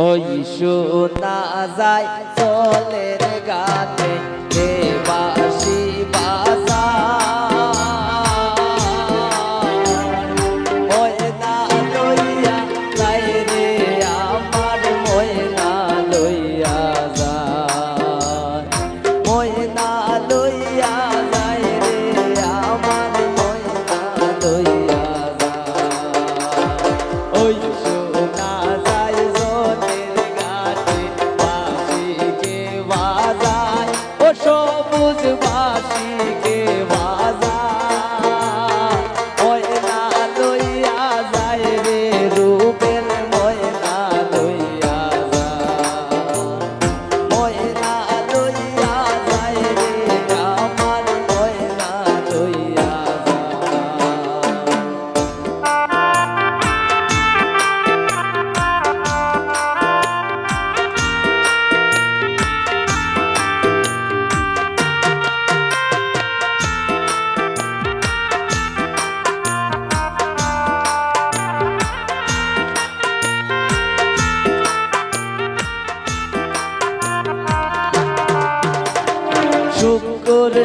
ওই শোনা যায় চলের গাতে বাসি বাজা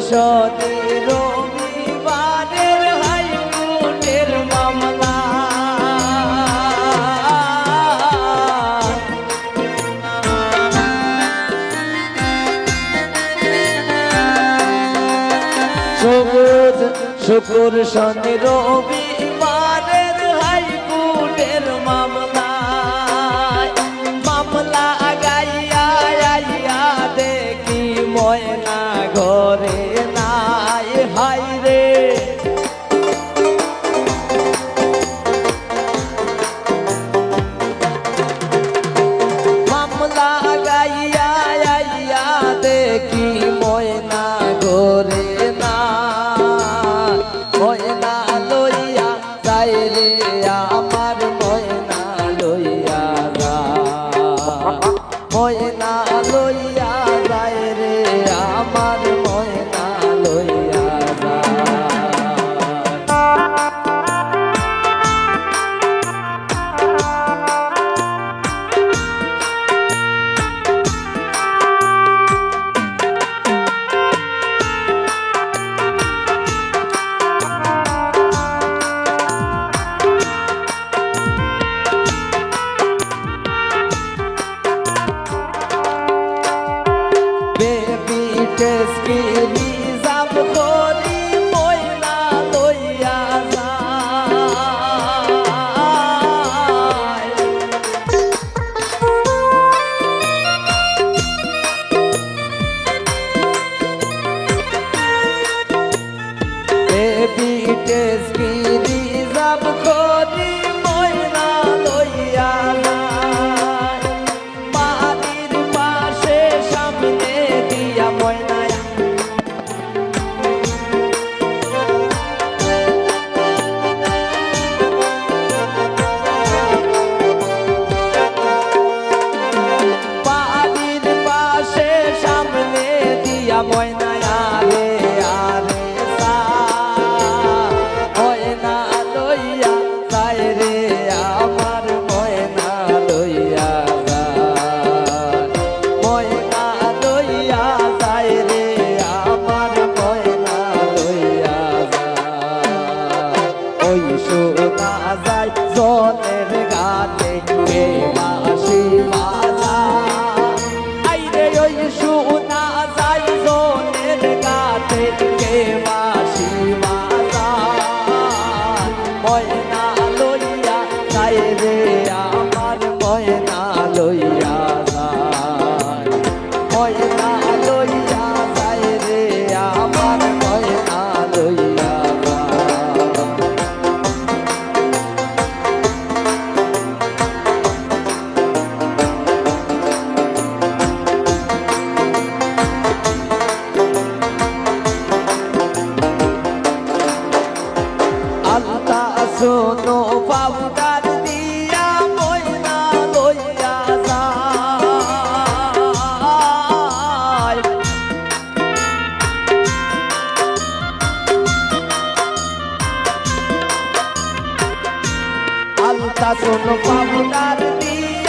সুকুর রবিবারের হাইকোর্টের রে Te escribí a vamos a entrar. સાસુનો Babu તારતી.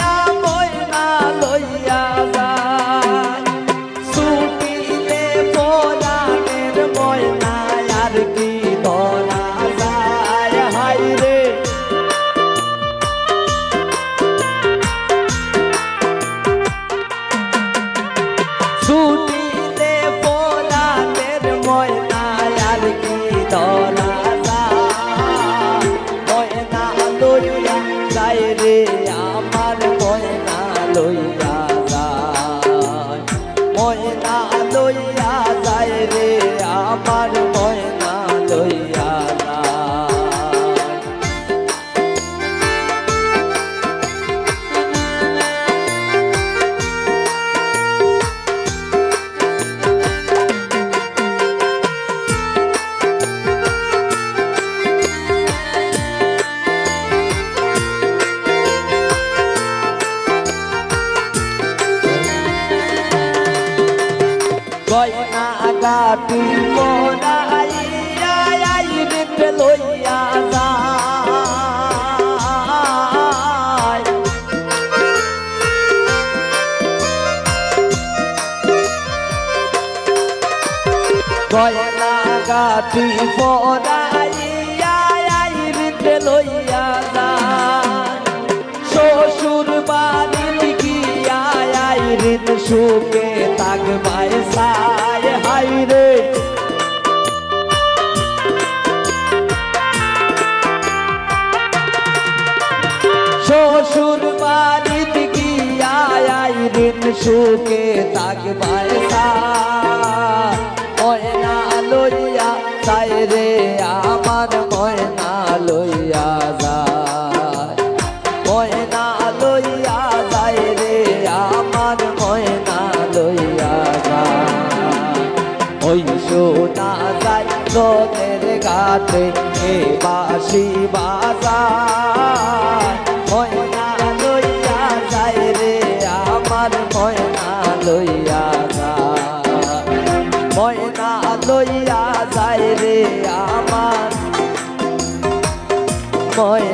রে আমার কয়না লইয়া গয়না গাটি মোরাইয়া লইয়া যায়। শ্বশুর বাড়ির গিয়া আইরিন সুখে তাকবায় সায় হাই রে শ্বশুর বাড়ির গিয়া আইরিন সুখে তাকবায় সায় ওই শোনা যায় তোদের গাতে এ বাসি বাজায়। লইয়া যায় রে, আমার ময়না লইয়া যায়। ময়না লইয়া যায় রে, আমার ময়না